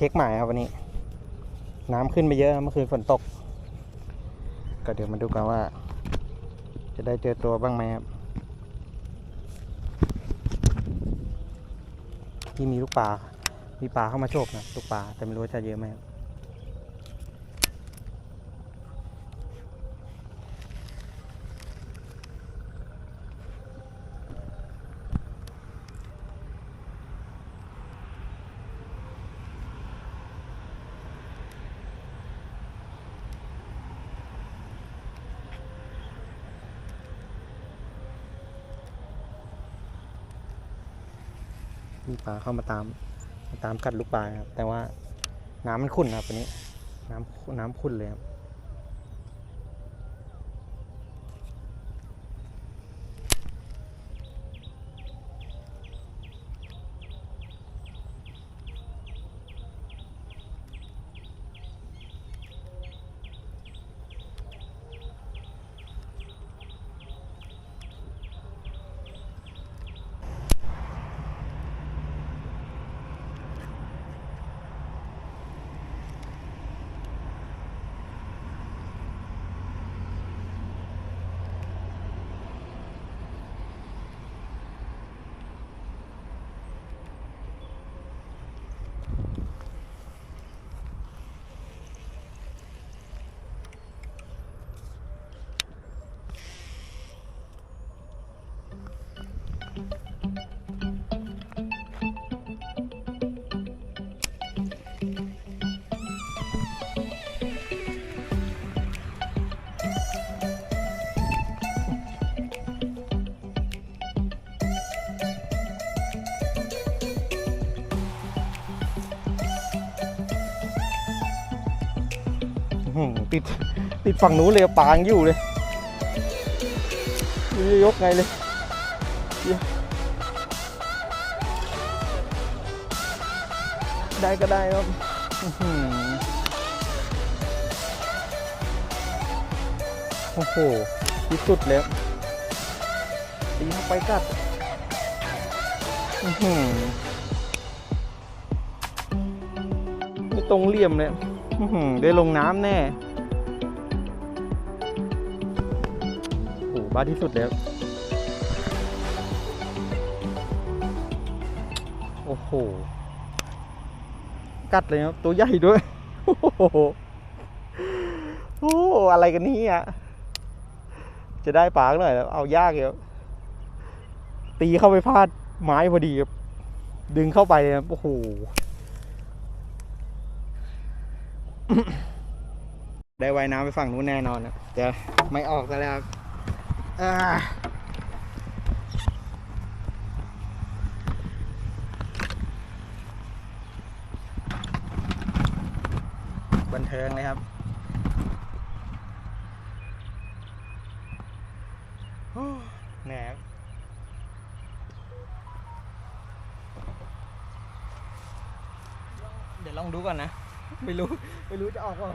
เช็คหมายครับวันนี้ น้ำขึ้นไปเยอะเมื่อคืนฝนตก ก็เดี๋ยวมาดูกันว่า จะได้เจอตัวบ้างไหมครับที่มีลูกปลามีปลาเข้ามาโฉบนะลูกปลาแต่ไม่รู้จะเยอะไหมครับ มีปลาเข้ามาตามมาตามกัดลูกปลาครับ แต่ว่าน้ำมันขุ่นครับวันนี้ น้ำน้ำขุ่นเลยครับ ติดติดฝั่งนู้นเลยปางอยู่เลยไม่รู้จะยกไงเลยยได้ก็ได้ครับโอ้โหที่สุดแล้วตีเข้าไปกัดไม่ตรงเหลี่ยมเลย ได้ลงน้ำแน่โอ้โหบ้าที่สุดแล้ว โอ้โห กัดเลยครับ ตัวใหญ่ด้วย โอ้โหโอ้โหอะไรกันนี่อะ จะได้ปลาหน่อยแล้ว เอายากเยอะตีเข้าไปพลาดไม้พอดีครับ ดึงเข้าไปเลยครับ โอ้โห ได้ไว่ายน้ำไปฝั่งนู้นแน่นอนนะจะไม่ออกซะแล้วครับบันเทิงเลยครับแหนเดี๋ยวลองดูก่อนนะ ไม่รู้ ไม่รู้จะออกว่า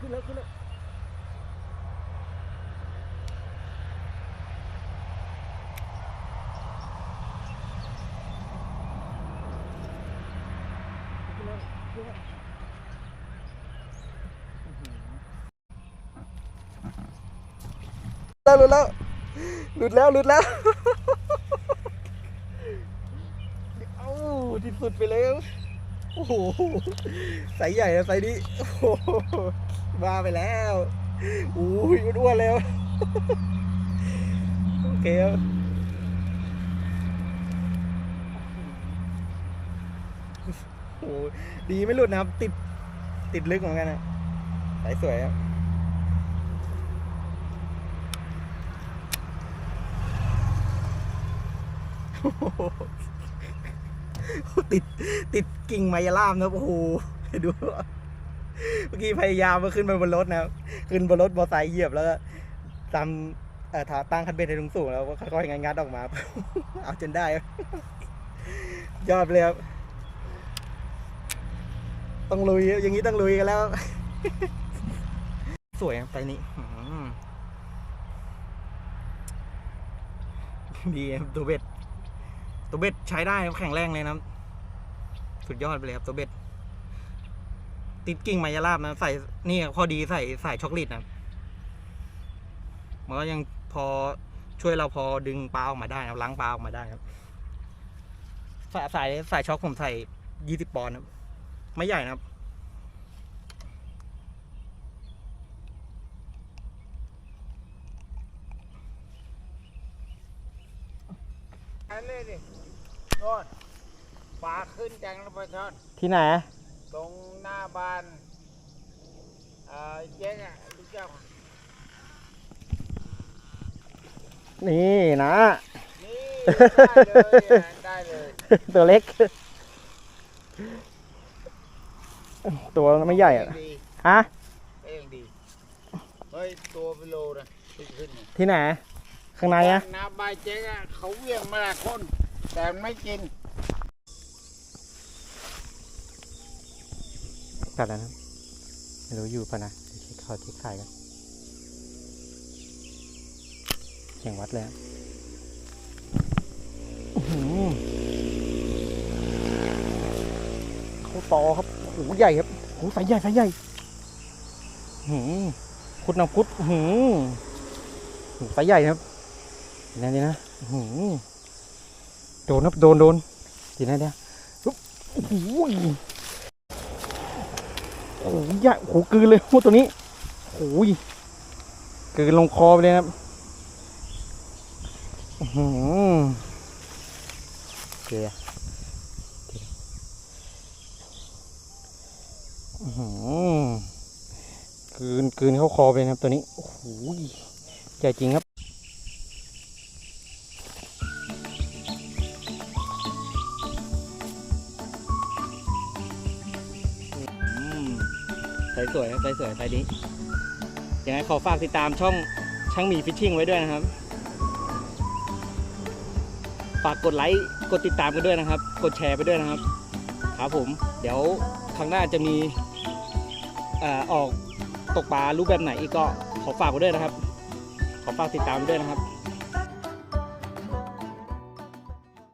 ขึ้นแล้วขึ้นแล้วขึ้นแล้วแล้วหลุดแล้วหลุดแล้วหลุดแล้วเอ้าที่สุดไปแล้ว โอ้โหไซส์ใหญ่นะไซส์นี้โอ้โหบ้าไปแล้วอุ้ยอ้วนๆแล้วโอเคครับโอ้โหดีไม่หลุดนะครับ ติดติดลึกเหมือนกันนะสายสวยครับโอ้โห ติดติดกิ่งไมยล่ามนะโอ้โหดูเมื่อกี้พยายามมาขึ้นไปบนรถนะครับขึ้นบนรถมอเตอร์ไซค์เหยียบแล้วก็ตามเอ่อตั้งคันเบ็ดให้สูงแล้วก็ค่อยๆงัดออกมา เอาจนได้ ยอดเลยครับ ต้องลุย อย่างนี้ต้องลุยกันแล้ว สวยไซส์นี้ดีตัวเบ็ด ตัวเบ็ดใช้ได้ครับแข็งแรงเลยนะสุดยอดไปเลยครับตัวเบ็ดติดกิ่งไมยราบนะใส่นี่พอดีใส่ใส่ช็อกโกแลตนะมันก็ยังพอช่วยเราพอดึงปลาออกมาได้นะครับล้างปลาออกมาได้ครับสายสายสายช็อกผมใส่ยี่สิบปอนด์ครับไม่ใหญ่นะครับอันนี้ โน่นปลาขึ้นจังแล้วปลาช่อนที่ไหน ตรงหน้าบ้านเอ่อเจ๊งอะลูกเจ้านี่นะ นี่ได้เลยอะได้เลยตัวเล็ก ตัวไม่ใหญ่อะเองดีฮะเองดีเฮ้ยตัวเป็นโลนะขึ้นขึ้นเนี่ยที่ไหน ข้างในอะหน้าบ้านเจ๊งอะเขาเวี่ยงมาหลายคน แต่มันไม่กินกัดแล้วนะไม่รู้อยู่ปะนะเดี๋ยวเช็คเขาเช็คขายกันเสียงวัดเลยอะอื้อหือเขาต่อครับโอ้โหใหญ่ครับโอ้โหสายใหญ่สายใหญ่อื้อหือพุดน้ำพุดหือโอ้โหสายใหญ่ครับเดี๋ยวนะเดี๋ยวนะอื้อหือ โดนครับโดนโดนเดี๋ยวนเดี๋ยโอ้โหโอ้โหใหญ่โอ้โหกลืนเลยพวกตัวนี้โอ้ยกืนลงคอไปเลยครับอื้อหือโอเคโอเคอื้อหือกลืนกืนเข้าคอไปนะครับตัวนี้โอ้โหใหญ่จริงครับ ใสสวยครับใสสวยใสนี้ยังไงขอฝากติดตามช่องช่างมีฟิชชิ่งไว้ด้วยนะครับ ฝากกดไลค์กดติดตามกันด้วยนะครับ กดแชร์ไปด้วยนะครับครับผม เดี๋ยวครั้งหน้าจะมีอ่อออกตกปลารูปแบบไหนอีกก็ขอฝากไว้ด้วยนะครับ ขอฝากติดตามไว้ด้วยนะครับ